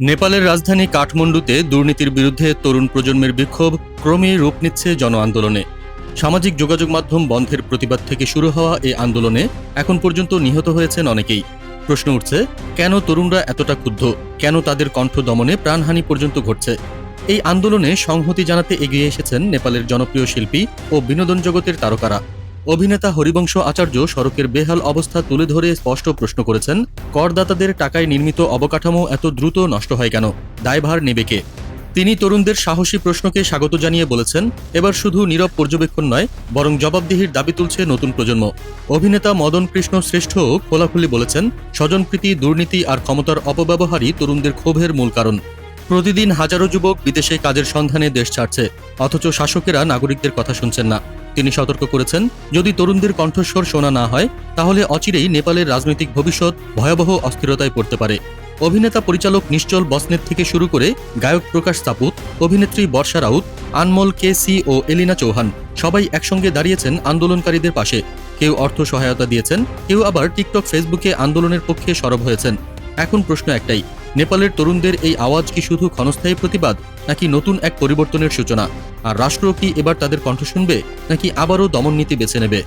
নেপালের রাজধানী কাঠমান্ডুতে দুর্নীতির বিরুদ্ধে তরুণ প্রজন্মের বিক্ষোভ ক্রমেই রূপ নিচ্ছে জন আন্দোলনে সামাজিক যোগাযোগ মাধ্যম বন্ধের প্রতিবাদ থেকে শুরু হওয়া এই আন্দোলনে এখন পর্যন্ত নিহত হয়েছেন অনেকেই। প্রশ্ন উঠছে, কেন তরুণরা এতটা ক্ষুব্ধ? কেন তাদের কণ্ঠ দমনে প্রাণহানি পর্যন্ত ঘটছে? এই আন্দোলনে সংহতি জানাতে এগিয়ে এসেছেন নেপালের জনপ্রিয় শিল্পী ও বিনোদন জগতের তারকারা। অভিনেতা হরিবংশ আচার্য সড়কের বেহাল অবস্থা তুলে ধরে স্পষ্ট প্রশ্ন করেছেন, করদাতাদের টাকায় নির্মিত অবকাঠামো এত দ্রুত নষ্ট হয় কেন? দায়ভার নেবে কে? তিনি তরুণদের সাহসী প্রশ্নকে স্বাগত জানিয়ে বলেছেন, এবার শুধু নীরব পর্যবেক্ষণ নয়, বরং জবাবদিহির দাবি তুলছে নতুন প্রজন্ম। অভিনেতা মদন কৃষ্ণ শ্রেষ্ঠও খোলাখুলি বলেছেন, স্বজনপ্রীতি, দুর্নীতি আর ক্ষমতার অপব্যবহারই তরুণদের ক্ষোভের মূল কারণ। প্রতিদিন হাজারো যুবক বিদেশে কাজের সন্ধানে দেশ ছাড়ছে, অথচ শাসকেরা নাগরিকদের কথা শুনছেন না। তিনি সতর্ক করেছেন, যদি তরুণদের কণ্ঠস্বর শোনা না হয়, তাহলে অচিরেই নেপালের রাজনৈতিক ভবিষ্যৎ ভয়াবহ অস্থিরতায় পড়তে পারে। অভিনেতা পরিচালক নিশ্চল বসনেত থেকে শুরু করে গায়ক প্রকাশ তাপুত অভিনেত্রী বর্ষা রাউত, আনমল কে সি ও এলিনা চৌহান সবাই একসঙ্গে দাঁড়িয়েছেন আন্দোলনকারীদের পাশে। কেউ অর্থ সহায়তা দিয়েছেন, কেউ আবার টিকটক, ফেসবুকে আন্দোলনের পক্ষে সরব হয়েছেন। এখন প্রশ্ন একটাই নেপালের তরুণদের এই আওয়াজ কি শুধু ক্ষণস্থায়ী প্রতিবাদ, নাকি নতুন এক পরিবর্তনের সূচনা? আর রাষ্ট্র কি এবার তাদের কণ্ঠ শুনবে, নাকি আবারও দমন নীতি বেছে নেবে?